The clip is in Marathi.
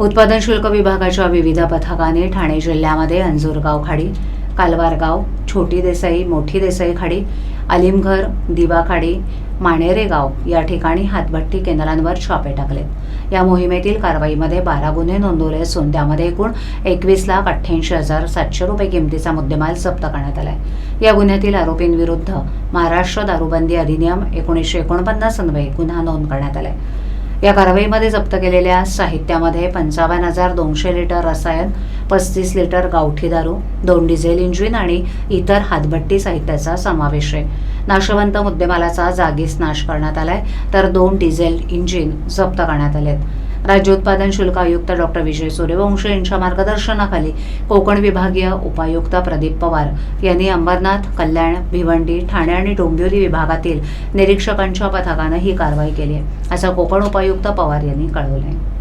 उत्पादन शुल्क विभागाच्या विविध पथकाने ठाणे जिल्ह्यामध्ये अंजूरगाव खाडी कालवारगाव छोटी देसाई मोठी देसाई खाडी अलिमघर दिवा खाडी माणेरे गाव या ठिकाणी हातभट्टी केंद्रांवर छापे टाकलेत या मोहिमेतील कारवाईमध्ये बारा गुन्हे नोंदवले असून त्यामध्ये एकूण एकवीस लाख अठ्ठ्याऐंशी हजार सातशे रुपये किमतीचा मुद्देमाल जप्त करण्यात आलाय. या गुन्ह्यातील आरोपींविरुद्ध महाराष्ट्र दारूबंदी अधिनियम एकोणीसशे एकोणपन्नास अन्वये गुन्हा नोंद करण्यात आलाय. या कारवाईमध्ये जप्त केलेल्या साहित्यामध्ये पंचावन्न हजार दोनशे लिटर रसायन पस्तीस लिटर गावठी दारू दोन डिझेल इंजिन आणि इतर हातभट्टी साहित्याचा समावेश आहे. नाशवंत मुद्देमालाचा जागीच नाश करण्यात आलाय तर दोन डिझेल इंजिन जप्त करण्यात आलेत. राज्य उत्पादन शुल्क आयुक्त डॉक्टर विजय सूर्यवंशी यांच्या मार्गदर्शनाखाली कोकण विभागीय उपायुक्त प्रदीप पवार यांनी अंबरनाथ कल्याण भिवंडी ठाणे आणि डोंबिवली विभागातील निरीक्षकांच्या पथकानं ही कारवाई केली आहे असं कोकण उपायुक्त पवार यांनी कळवलं आहे